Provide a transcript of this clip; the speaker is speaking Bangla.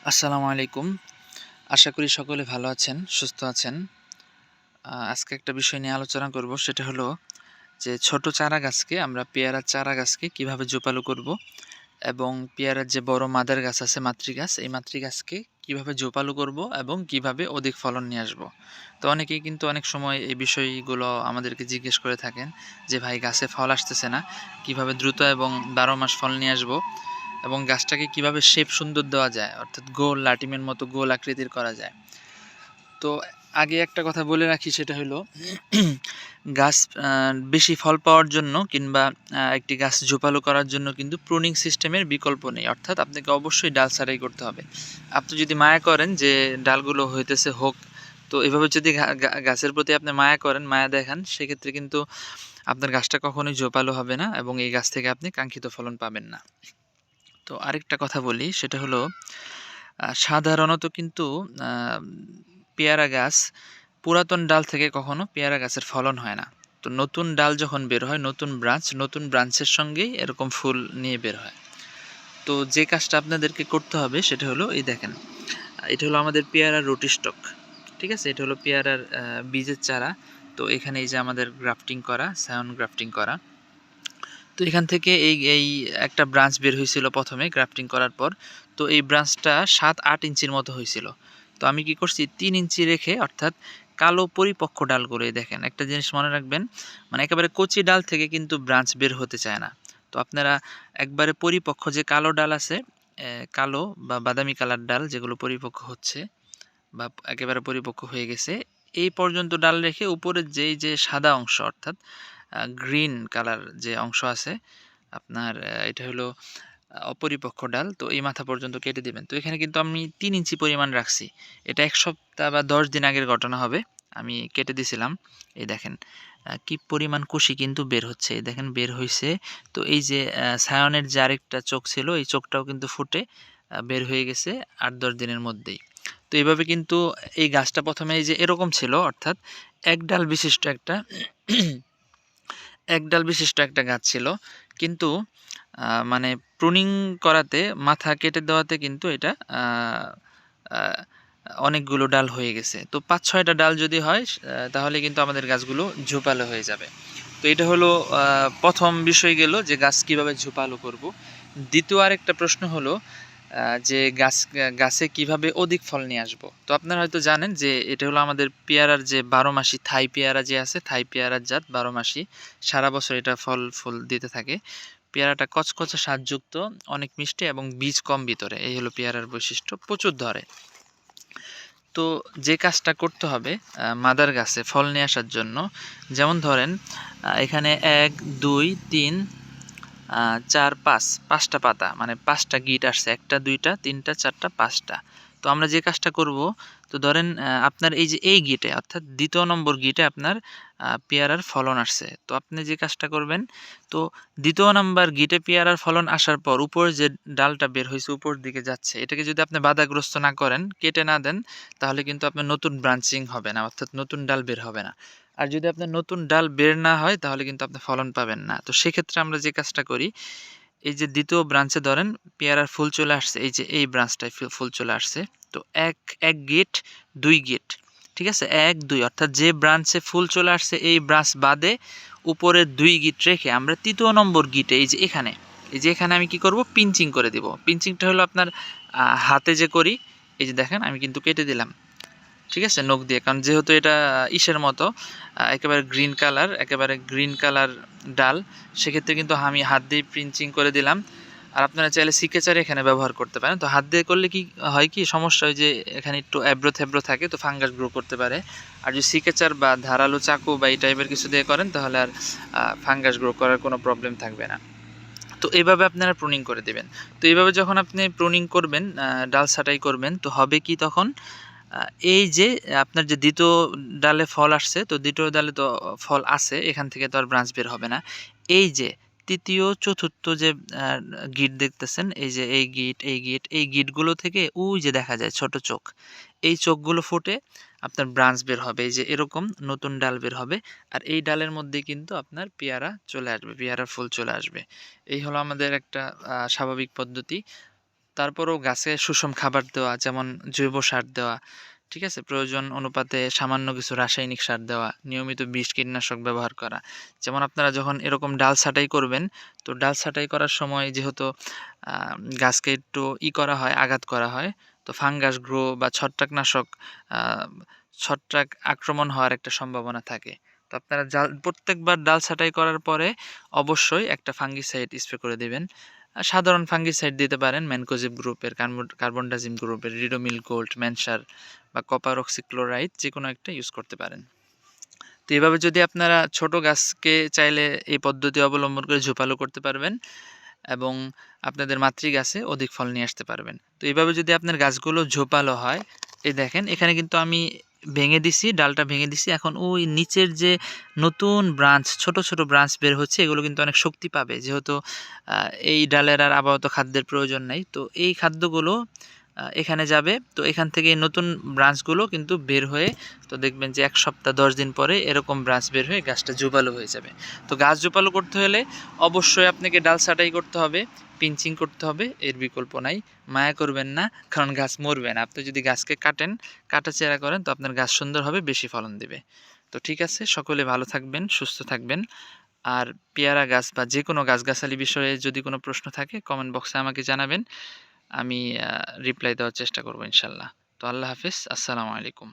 আসসালামু আলাইকুম। আশা করি সকলে ভালো আছেন, সুস্থ আছেন। আজকে একটা বিষয় নিয়ে আলোচনা করব, সেটা হলো যে ছোট চারা গাছকে, আমরা পেয়ারার চারা গাছকে কীভাবে জোপালো করব এবং পেয়ারার যে বড় মাদার গাছ আছে মাতৃ গাছ এই মাতৃ গাছকে কীভাবে জোপালো করব এবং কীভাবে অধিক ফলন নিয়ে আসব। তো অনেকেই কিন্তু অনেক সময় এই বিষয়গুলো আমাদেরকে জিজ্ঞেস করে থাকেন যে, ভাই, গাছে ফল আসতেছে না, কীভাবে দ্রুত এবং বারো মাস ফল নিয়ে আসব? এবং গাছটাকে কীভাবে শেপ সুন্দর দেওয়া যায়, অর্থাৎ গোল লাটিমের মতো গোল আকৃতির করা যায়। তো আগে একটা কথা বলে রাখি, সেটা হলো গাছ বেশি ফল পাওয়ার জন্য কিংবা একটি গাছ ঝোপালো করার জন্য কিন্তু প্রুনিং সিস্টেমের বিকল্প নেই। অর্থাৎ আপনাকে অবশ্যই ডাল সারাই করতে হবে। আপনি যদি মায়া করেন যে ডালগুলো হইতেছে হোক, তো এভাবে যদি গাছের প্রতি আপনি মায়া করেন, মায়া দেখান, সেক্ষেত্রে কিন্তু আপনার গাছটা কখনোই জোপালো হবে না এবং এই গাছ থেকে আপনি কাঙ্ক্ষিত ফলন পাবেন না। তো আরেকটা কথা বলি, সেটা হলো সাধারণত কিন্তু পেয়ারা গাছ পুরাতন ডাল থেকে কখনো পেয়ারা গাছের ফলন হয় না। তো নতুন ডাল যখন বের হয়, নতুন ব্রাঞ্চ নতুন ব্রাঞ্চের সঙ্গেই এরকম ফুল নিয়ে বের হয়। তো যে কাজটা আপনাদেরকে করতে হবে, সেটা হলো, এই দেখেন, এটা হলো আমাদের পেয়ারার রুটি স্টক, ঠিক আছে? এটা হলো পেয়ারার বীজের চারা। তো এখানে এই যে আমাদের গ্রাফটিং করা সায়ন গ্রাফটিং করা তো এখান থেকে এই এই একটা ব্রাঞ্চ বের হয়েছিল প্রথমে গ্রাফটিং করার পর। তো এই ব্রাঞ্চটা সাত আট ইঞ্চির মতো হয়েছিল। তো আমি কি করছি, তিন ইঞ্চি রেখে অর্থাৎ কালো পরিপক্ক ডাল এই দেখেন, একটা জিনিস মনে রাখবেন মানে একেবারে কচি ডাল থেকে কিন্তু ব্রাঞ্চ বের হতে চায় না। তো আপনারা একবারে পরিপক্ক যে কালো ডাল আছে কালো বা বাদামি কালার ডাল যেগুলো পরিপক্ক হচ্ছে বা একেবারে পরিপক্ক হয়ে গেছে, এই পর্যন্ত ডাল রেখে উপরের যেই যে সাদা অংশ অর্থাৎ গ্রিন কালার যে অংশ আছে আপনার এটা হলো আহ, অপরিপক্ক ডাল তো এই মাথা পর্যন্ত কেটে দিবেন। তো এখানে কিন্তু আমি তিন ইঞ্চি পরিমাণ রাখছি। এটা এক সপ্তাহ বা দশ দিন আগের ঘটনা হবে আমি কেটে দিছিলাম। এই দেখেন কি পরিমাণ কুশি কিন্তু বের হচ্ছে। এই দেখেন বের হয়েছে তো এই যে সায়নের যে আরেকটা চোখ ছিল এই চোখটাও কিন্তু ফুটে বের হয়ে গেছে আট দশ দিনের মধ্যেই। তো এইভাবে কিন্তু এই গাছটা প্রথমে এই যে এরকম ছিল অর্থাৎ এক ডাল বিশিষ্ট একটা এক ডাল বিশিষ্ট একটা গাছ ছিল। কিন্তু মানে প্রুনিং করাতে, মাথা কেটে দেওয়াতে কিন্তু এটা অনেকগুলো ডাল হয়ে গেছে। তো পাঁচ, ছয়টা ডাল যদি হয় তাহলে কিন্তু আমাদের গাছগুলো ঝোপালো হয়ে যাবে। তো এটা হলো প্রথম বিষয় গেল যে গাছ কীভাবে ঝোপালো করব। দ্বিতীয় আরেকটা প্রশ্ন হলো যে গাছ, গাছে কীভাবে অধিক ফল নিয়ে আসব। তো আপনারা হয়তো জানেন যে এটা হলো আমাদের পেয়ারার যে বারো মাসি, থাই পেয়ারা যে আছে, থাই পেয়ারার জাত বারো মাসি, সারা বছর এটা ফল, ফুল দিতে থাকে। পেয়ারাটা কচকচে স্বাদযুক্ত, অনেক মিষ্টি এবং বীজ কম ভিতরে, এই হলো পেয়ারার বৈশিষ্ট্য, প্রচুর ধরে। তো যে কাজটা করতে হবে মাদার গাছে ফল নিয়ে আসার জন্য, যেমন ধরেন এখানে এক, দুই, তিন চার, পাঁচ, পাঁচটা পাতা মানে পাঁচটা গিট আসছে, একটা, দুইটা, তিনটা, চারটা, পাঁচটা। তো আমরা যে কাজটা করব, তো ধরেন আপনার এই যে এই গিটে, অর্থাৎ দ্বিতীয় নম্বর গিটে আপনার পেয়ারার ফলন আসছে। তো আপনি যে কাজটা করবেন, তো দ্বিতীয় নাম্বার গিটে পেয়ারার ফলন আসার পর উপর যে ডালটা বের হয়েছে, উপর দিকে যাচ্ছে, এটাকে যদি আপনি বাধাগ্রস্ত না করেন, কেটে না দেন, তাহলে কিন্তু আপনার নতুন ব্রাঞ্চিং হবে না, অর্থাৎ নতুন ডাল বের হবে না। আর যদি আপনার নতুন ডাল বের না হয়, তাহলে কিন্তু আপনি ফলন পাবেন না। তো সেক্ষেত্রে আমরা যে কাজটা করি, এই যে দ্বিতীয় ব্রাঞ্চে ধরেন পেয়ারার ফুল চলে আসছে, এই যে এই ব্রাঞ্চটায় ফুল চলে আসছে। তো এক এক গেট, দুই গেট, ঠিক আছে? এক, দুই, অর্থাৎ যে ব্রাঞ্চে ফুল চলে আসছে, এই ব্রাঞ্চ বাদে উপরে দুই গিট রেখে আমরা তৃতীয় নম্বর গিটে, এই যে এখানে, এই যে এখানে আমি কি করব? পিঞ্চিং করে দিব। পিঞ্চিংটা হলো আপনার হাতে যে করি, এই যে দেখেন, আমি কিন্তু কেটে দিলাম। ঠিক আছে, নখ দিয়ে। কারণ যেহেতু এটা ইসের মতো একেবারে গ্রিন কালার একেবারে গ্রিন কালার ডাল, সেক্ষেত্রে কিন্তু আমি হাত দিয়ে পিঞ্চিং করে দিলাম। আর আপনারা চাইলে সিকেচার এখানে ব্যবহার করতে পারেন। তো হাত দিয়ে করলে কি হয় কি, সমস্যা হয় যে এখানে একটু অ্যাব্রো থ্যাব্রো থাকে, তো ফাঙ্গাস গ্রো করতে পারে। আর যদি সিকেচার বা ধারালো চাকু বা এই টাইপের কিছু দিয়ে করেন, তাহলে আর ফাঙ্গাস গ্রো করার কোনো প্রবলেম থাকবে না। তো এইভাবে আপনারা প্রুনিং করে দেবেন। তো এইভাবে যখন আপনি প্রুনিং করবেন ডাল ছাঁটাই করবেন, তো হবে কি তখন? এই যে, আপনার যে দ্বিতীয় ডালে ফল আসছে, তো দ্বিতীয় ডালে তো ফল আছে, এখান থেকে তো আর ব্রাঞ্চ বের হবে না। এই যে, তৃতীয়, চতুর্থ যে গিট দেখতেছেন, এই যে, এই গিট এই গিট, এই গিটগুলো থেকে ওই যে দেখা যায় ছোট চোখ। এই চোখগুলো ফুটে আপনার ব্রাঞ্চ বের হবে, এই যে এরকম নতুন ডাল বের হবে, আর এই ডালের মধ্যে কিন্তু আপনার পেয়ারা চলে আসবে, পেয়ারার ফুল চলে আসবে। এই হলো আমাদের একটা স্বাভাবিক পদ্ধতি। তারপরেও গাছে সুষম খাবার দেওয়া, যেমন জৈব সার দেওয়া, ঠিক আছে? প্রয়োজন অনুপাতে সামান্য কিছু রাসায়নিক সার দেওয়া, নিয়মিত বিষ কীটনাশক ব্যবহার করা। যেমন আপনারা যখন এরকম ডাল ছাঁটাই করবেন, তো ডাল ছাঁটাই করার সময় যেহেতু গাছকে একটু ই করা হয়, আঘাত করা হয়, তো ফাঙ্গাস, গ্রো বা ছত্রাকনাশক ছত্রাক আক্রমণ হওয়ার একটা সম্ভাবনা থাকে। তো আপনারা জাল, প্রত্যেকবার ডাল ছাঁটাই করার পরে অবশ্যই একটা ফাঙ্গিসাইড স্প্রে করে দেবেন। সাধারণ ফাঙ্গিসাইড দিতে পারেন ম্যানকোজিব গ্রুপের কার্বনডাজিম গ্রুপের রিডোমিল গোল্ড ম্যানসার বা কপার অক্সিক্লোরাইড যে কোনো একটা ইউজ করতে পারেন। তো এভাবে যদি আপনারা ছোট গাছকে চাইলে এই পদ্ধতি অবলম্বন করে ঝোপালো করতে পারবেন এবং আপনাদের মাতৃ গাছে অধিক ফল নিয়ে আসতে পারবেন। তো এইভাবে যদি আপনার গাছগুলো ঝোপালো হয়, এই দেখেন এখানে কিন্তু আমি ভেঙে দিছি, ডালটা ভেঙে দিছি। এখন ওই নিচের যে নতুন ব্রাঞ্চ ছোট ছোট ব্রাঞ্চ বের হচ্ছে, এগুলো কিন্তু অনেক শক্তি পাবে। যেহেতু এই ডালের আর আপাতত খাদ্যের প্রয়োজন নেই। তো এই খাদ্যগুলো এখানে যাবে। তো এখান থেকে নতুন ব্রাঞ্চগুলো কিন্তু বের হয়ে তো দেখবেন যে এক সপ্তাহ, দশ দিন পরে এরকম ব্রাঞ্চ বের হয়ে গাছটা জোপালো হয়ে যাবে। তো গাছ জোপালো করতে হলে অবশ্যই আপনাকে ডাল ছাঁটাই করতে হবে, পিঞ্চিং করতে হবে, এর বিকল্প নাই। মায়া করবেন না, কারণ গাছ মরবে না। আপনি যদি গাছকে কাটেন, কাটা চেরা করেন, তো আপনার গাছ সুন্দর হবে, বেশি ফলন দেবে। তো ঠিক আছে, সকলে ভালো থাকবেন, সুস্থ থাকবেন। আর পেয়ারা গাছ বা যে কোনো গাছগাছালি বিষয়ে যদি কোনো প্রশ্ন থাকে কমেন্ট বক্সে আমাকে জানাবেন। আমি রিপ্লাই দেওয়ার চেষ্টা করব ইনশাল্লাহ। তো আল্লাহ হাফিজ আসসালামু আলাইকুম।